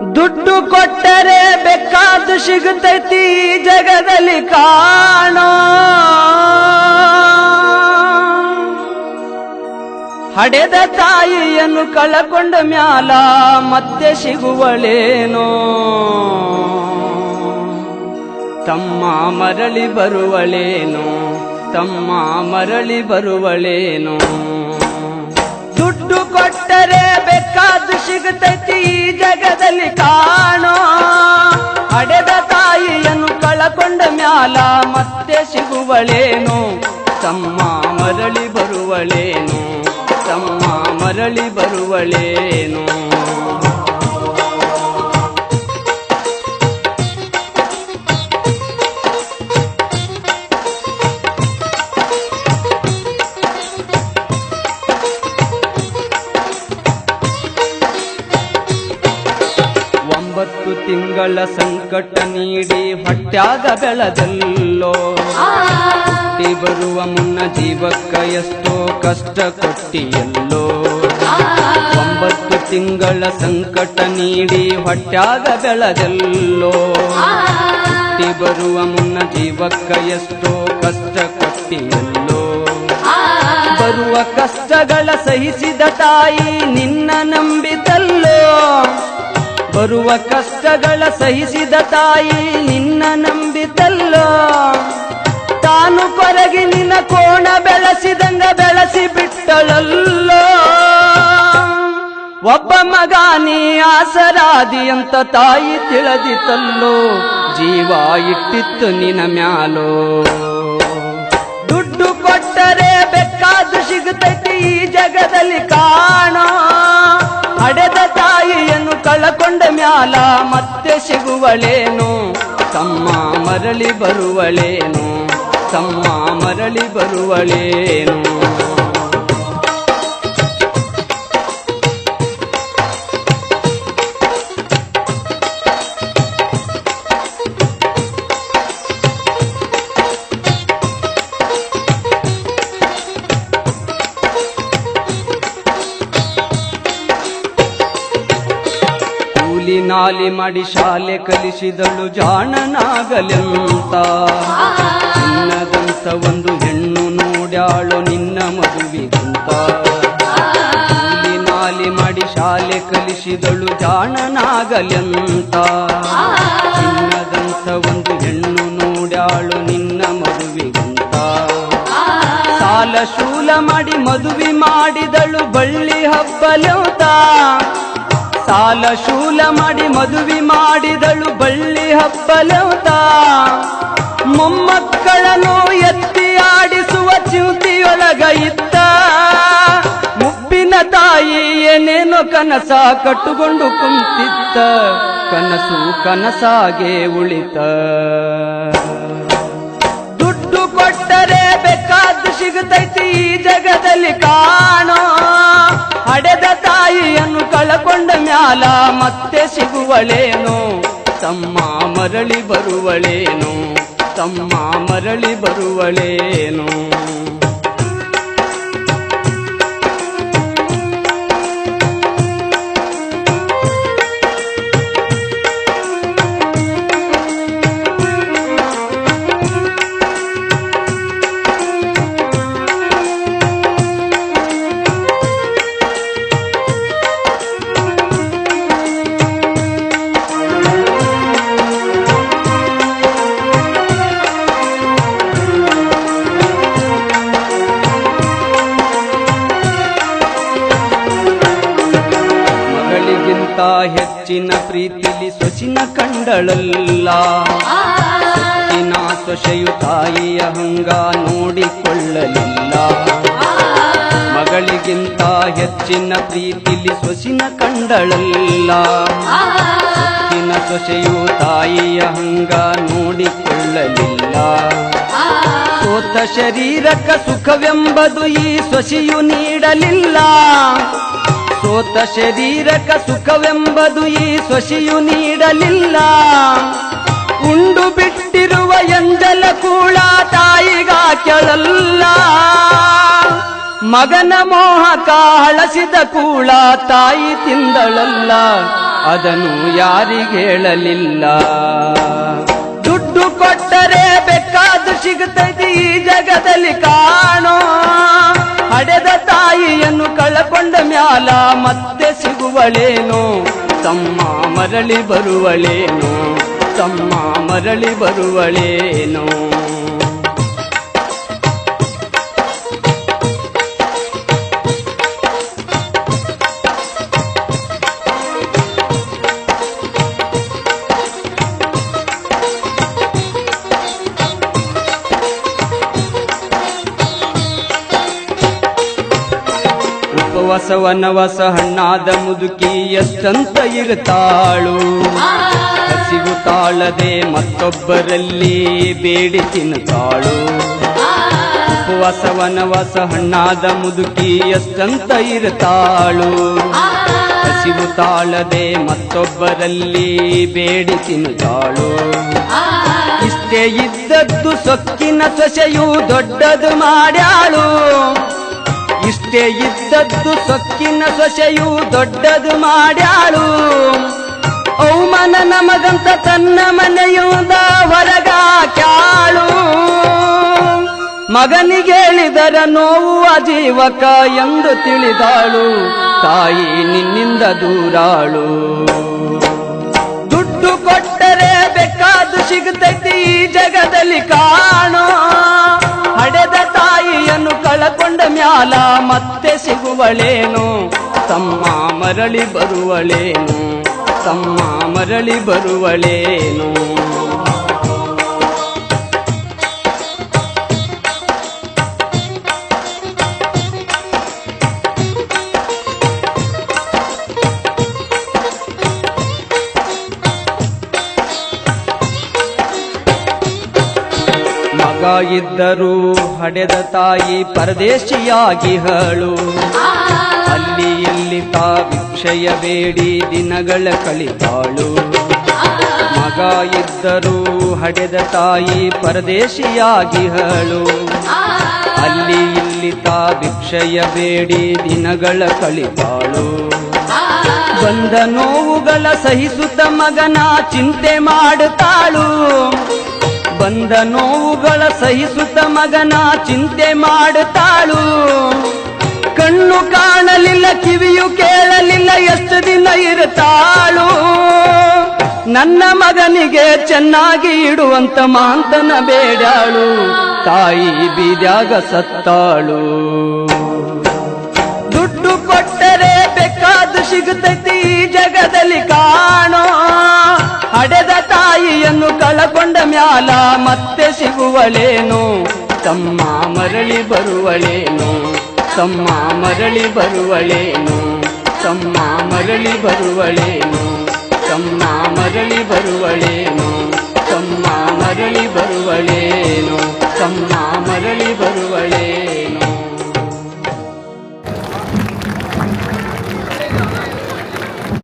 ದುಡ್ಡು ಕೊಟ್ಟರೆ ಬೇಕಾದ್ದು ಸಿಗುತ್ತೈತಿ ಜಗದಲ್ಲಿ ಕಾಣೋ. ಹಡೆದ ತಾಯಿಯನ್ನು ಕಳಕೊಂಡ ಮ್ಯಾಲ ಮತ್ತೆ ಸಿಗುವಳೇನೋ. ತಮ್ಮ ಮರಳಿ ಬರುವಳೇನೋ, ತಮ್ಮ ಮರಳಿ ಬರುವಳೇನೋ. ಕೊಟ್ಟರೆ ಬೇಕಾದ್ದು ಸಿಗುತ್ತೈತಿ ಜಗದಲ್ಲಿ ಕಾಣೋ. ಅಡೆದ ತಾಯಿಯನ್ನು ಕಳಕೊಂಡ ಮ್ಯಾಲ ಮತ್ತೆ ಸಿಗುವಳೇನು? ತಮ್ಮ ಮರಳಿ ಬರುವಳೇನು? ತಮ್ಮ ಮರಳಿ ಬರುವಳೇನು? ಸಂಕಟ ನೀಡಿ ಹೊಟ್ಟಾಗ ಬೆಳದಲ್ಲೋ. ಹುಟ್ಟಿ ಬರುವ ಮುನ್ನ ಜೀವಕ್ಕ ಎಷ್ಟೋ ಕಷ್ಟ ಕೊಟ್ಟಿಯಲ್ಲೋ. ಒಂಬತ್ತು ತಿಂಗಳ ಸಂಕಟ ನೀಡಿ ಹೊಟ್ಟಾಗ ಬೆಳದಲ್ಲೋ. ಹುಟ್ಟಿ ಬರುವ ಮುನ್ನ ಜೀವಕ್ಕ ಎಷ್ಟೋ ಕಷ್ಟ ಕೊಟ್ಟಿಯಲ್ಲೋ. ಬರುವ ಕಷ್ಟಗಳ ಸಹಿಸಿದ ತಾಯಿ ನಿನ್ನ ನಂಬಿದಲ್ಲೋ. ಬರುವ ಕಷ್ಟಗಳ ಸಹಿಸಿದ ತಾಯಿ ನಿನ್ನ ನಂಬಿತಲ್ಲೋ? ತಾನು ಕೊರಗಿ ನಿನ್ನ ಕೋಣ ಬೆಳೆಸಿದಂಗ ಬೆಳೆಸಿ ಬಿಟ್ಟಳಲ್ಲೋ? ಒಬ್ಬ ಮಗ ನೀ ಆಸರಾದಿ ಅಂತ ತಾಯಿ ತಿಳಿದಿತಲ್ಲೋ ಜೀವ ಇಟ್ಟಿತ್ತು ನಿನ್ನ ಮ್ಯಾಲೋ? ದುಡ್ಡು ಕೊಟ್ಟರೆ ಸಿಗುತ್ತೈತಿ ಈ ಜಗದಲ್ಲಿ ಕಾಣ. ಹಡೆದ ತಾಯಿಯನ್ನು ಕಳಕೊಂಡ ಮ್ಯಾಲ ಮತ್ತೆ ಸಿಗುವಳೇನು? ತಮ್ಮ ಮರಳಿ ಬರುವಳೇನು? ತಮ್ಮ ಮರಳಿ ಬರುವಳೇನು? ನಾಲಿ ಮಾಡಿ ಶಾಲೆ ಕಲಿಸಿದಳು ಜಾಣನಾಗಲೆಂತ. ನಿನ್ನದಂತ ಒಂದು ಹೆಣ್ಣು ನೋಡ್ಯಾಳು ನಿನ್ನ ಮಗುವಿಗಂತ. ನಾಲಿ ಮಾಡಿ ಶಾಲೆ ಕಲಿಸಿದಳು ಜಾಣನಾಗಲೆಂತ. ನಿನ್ನದಂತ ಒಂದು ಹೆಣ್ಣು ನೋಡ್ಯಾಳು ನಿನ್ನ ಮದುವಿಗಂತ ಸಾಲ ಶೂಲ ಮಾಡಿ ಮದುವೆ ಮಾಡಿದಳು ಬಳ್ಳಿ ಹಬ್ಬಲೌತ. ಸಾಲ ಶೂಲ ಮಾಡಿ ಮದುವೆ ಮಾಡಿದಳು ಬಳ್ಳಿ ಹಬ್ಬಲೌತ. ಮೊಮ್ಮಕ್ಕಳನ್ನು ಎತ್ತಿ ಆಡಿಸುವ ಚ್ಯುತಿಯೊಳಗ ಇತ್ತ. ಮುಪ್ಪಿನ ತಾಯಿ ಏನೇನೋ ಕನಸ ಕಟ್ಟುಕೊಂಡು ಕುಂತಿತ್ತ. ಕನಸು ಕನಸಾಗೆ ಉಳಿತ. ದುಡ್ಡು ಕೊಟ್ಟರೆ ಬೇಕಾದ್ದು ಸಿಗುತ್ತೈತಿ ಈ ಜಗದಲ್ಲಿ ಕಾಣೋ. ಮ್ಯಾಲ ಮತ್ತೆ ಸಿಗುವಳೇನು? ತಮ್ಮ ಮರಳಿ ಬರುವಳೇನು? ತಮ್ಮ ಮರಳಿ ಬರುವಳೇನು? ಮಗಳಿಗಿಂತ ಹೆಚ್ಚಿನ ಪ್ರೀತಿಲಿ ಸೊಸಿನ ಕಂಡಳಲ್ಲ. ಸೊಕ್ಕಿನ ಸೊಸೆಯು ತಾಯಿಯ ಹಂಗ ನೋಡಿಕೊಳ್ಳಲಿಲ್ಲ. ಮಗಳಿಗಿಂತ ಹೆಚ್ಚಿನ ಪ್ರೀತಿಲಿ ಸೊಸಿನ ಕಂಡಳಲ್ಲ. ಸೊಕ್ಕಿನ ಸೊಸೆಯು ತಾಯಿಯ ಹಂಗ ನೋಡಿಕೊಳ್ಳಲಿಲ್ಲ. ಸೋತ ಶರೀರಕ ಸುಖವೆಂಬುದು ಈ ಸೊಸಿಯು ನೀಡಲಿಲ್ಲ. ಸೋತ ಶರೀರಕ ಸುಖವೆಂಬುದು ಈ ಸೊಸೆಯು ನೀಡಲಿಲ್ಲ. ಉಂಡು ಬಿಟ್ಟಿರುವ ಎಂಜಲ ಕೂಳ ತಾಯಿಗ ಕೆಳಲ್ಲ. ಮಗನ ಮೋಹಕ ಹಳಸಿದ ಕೂಳ ತಾಯಿ ತಿಂದಳಲ್ಲ. ಅದನ್ನು ಯಾರಿಗೇಳಲಿಲ್ಲ ದುಡ್ಡು ಕೊಟ್ಟರೆ ಬೇಕಾದ ಸಿಗುತ್ತದೆ ಈ ಜಗದಲ್ಲಿ ಕಾಣೋ. ಹಡೆದ ತಾಯಿಯನ್ನು ಕಳಕೊಂಡ ಮ್ಯಾಲ ಮತ್ತೆ ಸಿಗುವಳೇನೋ? ತಮ್ಮ ಮರಳಿ ಬರುವಳೇನೋ? ತಮ್ಮ ಮರಳಿ ಬರುವಳೇನೋ? ಉಪವಾಸ ವನವಾಸ ಹಣ್ಣಾದ ಮುದುಕಿ ಎಷ್ಟಂತ ಇರುತ್ತಾಳು ಹಸಿವು ತಾಳದೆ ಮತ್ತೊಬ್ಬರಲ್ಲಿ ಬೇಡಿ ತಿನ್ನುತ್ತಾಳು. ವಸ ಹಣ್ಣಾದ ಮುದುಕಿ ಎಷ್ಟಂತ ಇರುತ್ತಾಳು ಹಸಿವು ತಾಳದೆ ಮತ್ತೊಬ್ಬರಲ್ಲಿ ಬೇಡಿ ತಿನ್ನುತ್ತಾಳು. ಇಷ್ಟೇ ಇದ್ದದ್ದು ಸೊಕ್ಕಿನ ಸೊಸೆಯು ದೊಡ್ಡದು ಮಾಡ್ಯಾಳು. ಇಷ್ಟೇ ಇದ್ದದ್ದು ಸೊಕ್ಕಿನ ಸೊಸೆಯು ದೊಡ್ಡದು ಮಾಡ್ಯಾಳು. ಔಮನ ನಮಗಂತ ತನ್ನ ಮನೆಯುದ ಹೊರಗಾಕ್ಯಾಳು ಮಗನಿಗೇಳಿದರ ನೋವು ಅಜೀವಕ ಎಂದು ತಿಳಿದಾಳು. ತಾಯಿ ನಿನ್ನಿಂದ ದೂರಾಳು. ದುಡ್ಡು ಕೊಟ್ಟರೆ ಬೇಕಾದು ಸಿಗುತ್ತೈತಿ ಈ ಜಗದಲ್ಲಿ ಕಾಣೋ. ಹಡೆದ ಕಳಕೊಂಡ ಮ್ಯಾಲ ಮತ್ತೆ ಸಿಗುವಳೇನು? ತಮ್ಮ ಮರಳಿ ಬರುವಳೇನು? ತಮ್ಮ ಮರಳಿ ಬರುವಳೇನು? ಇದ್ದರೂ ಹಡೆದ ತಾಯಿ ಪರದೇಶಿಯಾಗಿ ಹಳು. ಅಲ್ಲಿ ಎಲ್ಲಿ ತಾ ಬೇಡಿ ದಿನಗಳ ಕಳಿತಾಳು ಮಗ ಇದ್ದರೂ ಹಡೆದ ತಾಯಿ ಪರದೇಶಿಯಾಗಿ ಹಳು. ಅಲ್ಲಿ ಇಲ್ಲಿ ತಾ ಬೇಡಿ ದಿನಗಳ ಕಳಿತಾಳು ಬಂದ ನೋವುಗಳ ಸಹಿಸುತ್ತ ಮಗನ ಚಿಂತೆ ಮಾಡುತ್ತಾಳು. ಬಂದ ನೋವುಗಳ ಸಹಿಸುತ್ತ ಮಗನ ಚಿಂತೆ ಮಾಡುತ್ತಾಳು. ಕಣ್ಣು ಕಾಣಲಿಲ್ಲ, ಕಿವಿಯು ಕೇಳಲಿಲ್ಲ, ಎಷ್ಟು ದಿನ ಇರುತ್ತಾಳು. ನನ್ನ ಮಗನಿಗೆ ಚೆನ್ನಾಗಿ ಇಡುವಂತ ಮಾಂತನ ಬೇಡಾಳು ತಾಯಿ ಬೀದ್ಯಾಗ ಸತ್ತಾಳು. ದುಡ್ಡು ಕೊಟ್ಟರೆ ಬೇಕಾದ ಸಿಗುತ್ತೈತಿ ಜಗದಲ್ಲಿ ಕಾಣೋ ಕಳಕೊಂಡ ಮ್ಯಾಲ ಮತ್ತೆ ಸಿಗುವಳೇನು? ತಮ್ಮ ಮರಳಿ ಬರುವಳೇನು? ತಮ್ಮ ಮರಳಿ ಬರುವಳೇನು? ತಮ್ಮ ಮರಳಿ ಬರುವಳೇನು? ತಮ್ಮ ಮರಳಿ ಬರುವಳೇನು? ತಮ್ಮ ಮರಳಿ ಬರುವಳೇನು? ತಮ್ಮ ಮರಳಿ ಬರುವಳೇನು?